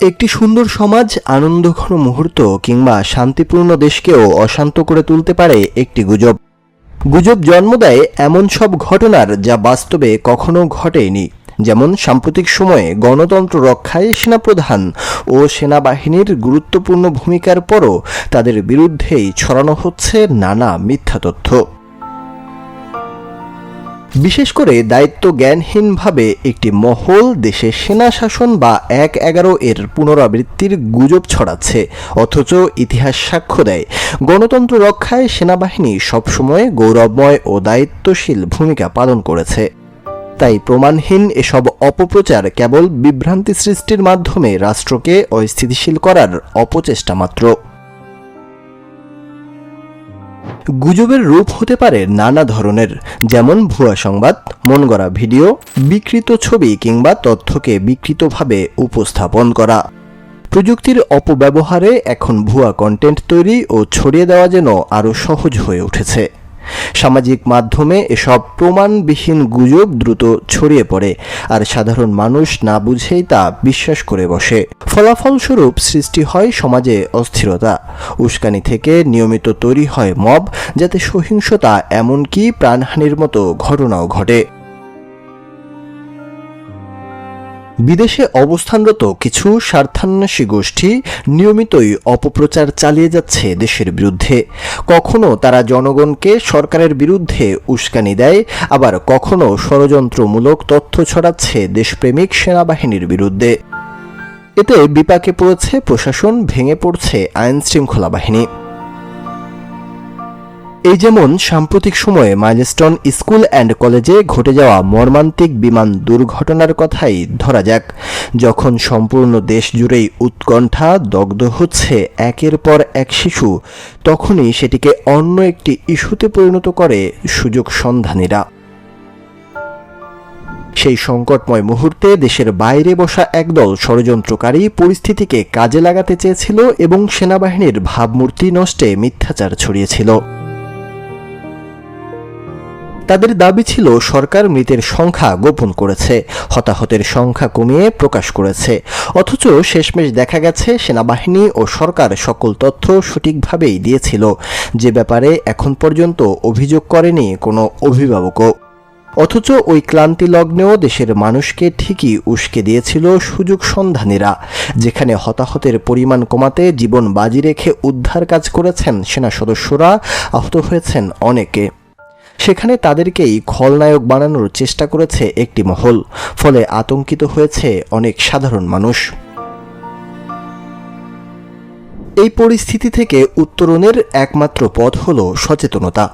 একটি সুন্দর সমাজ, আনন্দঘন মুহূর্ত কিংবা শান্তিপূর্ণ দেশকেও অশান্ত করে তুলতে পারে একটি গুজব। গুজব জন্ম দেয় এমন সব ঘটনার যা বাস্তবে কখনো ঘটেনি। যেমন সাম্প্রতিক সময়ে গণতন্ত্র রক্ষায় সেনাপ্রধান ও সেনাবাহিনীর গুরুত্বপূর্ণ ভূমিকার পরও তাদের বিরুদ্ধেই ছড়ানো হচ্ছে নানা মিথ্যা তথ্য। বিশেষ করে দায়িত্ব জ্ঞানহীনভাবে একটি মহল দেশে সেনা শাসন বা এক এগারো এর পুনরাবৃত্তির গুজব ছড়াচ্ছে, অথচ ইতিহাস সাক্ষ্য দেয়। গণতন্ত্র রক্ষায় সেনাবাহিনী সবসময় গৌরবময় ও দায়িত্বশীল ভূমিকা পালন করেছে। তাই প্রমাণহীন এসব অপপ্রচার কেবল বিভ্রান্তি সৃষ্টির মাধ্যমে রাষ্ট্রকে অস্থিতিশীল করার অপচেষ্টা মাত্র। গুজবের রূপ হতে পারে নানা ধরনের, যেমন ভুয়া সংবাদ মন গড়া ভিডিও, বিকৃত ছবি কিংবা তথ্যকে বিকৃতভাবে উপস্থাপন করা। প্রযুক্তির অপব্যবহারে এখন ভুয়া কন্টেন্ট তৈরি ও ছড়িয়ে দেওয়া যেন আরও সহজ হয়ে উঠেছে। সামাজিক মাধ্যমে এসব প্রমাণবিহীন গুজব দ্রুত ছড়িয়ে পড়ে, আর সাধারণ মানুষ না বুঝেই তা বিশ্বাস করে বসে। ফলাফলস্বরূপ সৃষ্টি হয় সমাজে অস্থিরতা। উস্কানি থেকে নিয়মিত তৈরি হয় মব, যাতে সহিংসতা এমনকি প্রাণহানির মতো ঘটনাও ঘটে। বিদেশে অবস্থানরত কিছু স্বার্থান্বেষী গোষ্ঠী নিয়মিতই অপপ্রচার চালিয়ে যাচ্ছে দেশের বিরুদ্ধে। কখনো তারা জনগণকে সরকারের বিরুদ্ধে উস্কানি দেয়, আবার কখনো ষড়যন্ত্রমূলক তথ্য ছড়াচ্ছে দেশপ্রেমিক সেনাবাহিনীর বিরুদ্ধে। এতে বিপাকে পড়েছে প্রশাসন, ভেঙে পড়ছে আইন শৃঙ্খলা বাহিনী। এই যেমন সাম্প্রতিক সময়ে মাইলস্টোন স্কুল অ্যান্ড কলেজে ঘটে যাওয়া মর্মান্তিক বিমান দুর্ঘটনার কথাই ধরা যাক। যখন সম্পূর্ণ দেশ জুড়েই উৎকণ্ঠা, দগ্ধ হচ্ছে একের পর এক শিশু, তখনই সেটিকে অন্য একটি ইস্যুতে পরিণত করে সুযোগ সন্ধানীরা। সেই সংকটময় মুহূর্তে দেশের বাইরে বসা একদল ষড়যন্ত্রকারী পরিস্থিতিকে কাজে লাগাতে চেয়েছিল এবং সেনাবাহিনীর ভাবমূর্তি নষ্টে মিথ্যাচার ছড়িয়েছিল। তাদের দাবি ছিল, সরকার মৃতের সংখ্যা গোপন করেছে, হতাহতের সংখ্যা কমিয়ে প্রকাশ করেছে। অথচ শেষমেশ দেখা গেছে, সেনাবাহিনী ও সরকার সকল তথ্য সঠিকভাবেই দিয়েছিল। যে ব্যাপারে এখন পর্যন্ত অভিযোগ করেনি কোনো অভিভাবকও। অথচ ওই ক্লান্তি লগ্নেও দেশের মানুষকে ঠিকই উস্কে দিয়েছিল সুযোগ সন্ধানীরা। যেখানে হতাহতের পরিমাণ কমাতে জীবন বাজি রেখে উদ্ধার কাজ করেছেন সেনা সদস্যরা, আহত হয়েছেন অনেকে। সেখানে তাদেরকেই খলনায়ক বানানোর চেষ্টা করেছে একটি মহল ফলে আতঙ্কিত হয়েছে অনেক সাধারণ মানুষ। এই পরিস্থিতি থেকে উত্তরণের একমাত্র পথ হল সচেতনতা।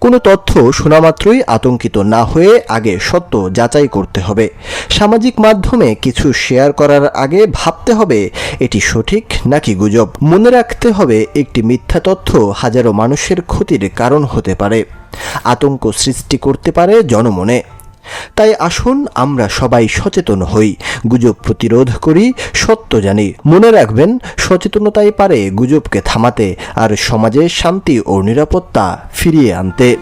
কোনো তথ্য শোনা মাত্রই আতঙ্কিত না হয়ে আগে সত্য যাচাই করতে হবে। সামাজিক মাধ্যমে কিছু শেয়ার করার আগে ভাবতে হবে, এটি সঠিক নাকি গুজব? মনে রাখতে হবে, একটি মিথ্যা তথ্য হাজারো মানুষের ক্ষতির কারণ হতে পারে। আতঙ্ক সৃষ্টি করতে পারে জনমনে। তাই আসুন আমরা সবাই সচেতন হই। গুজব প্রতিরোধ করি, সত্য জানি। মনে রাখবেন, সচেতনতাই পারে গুজবকে থামাতে, আর সমাজে শান্তি ও নিরাপত্তা ফিরিয়ে আনতে।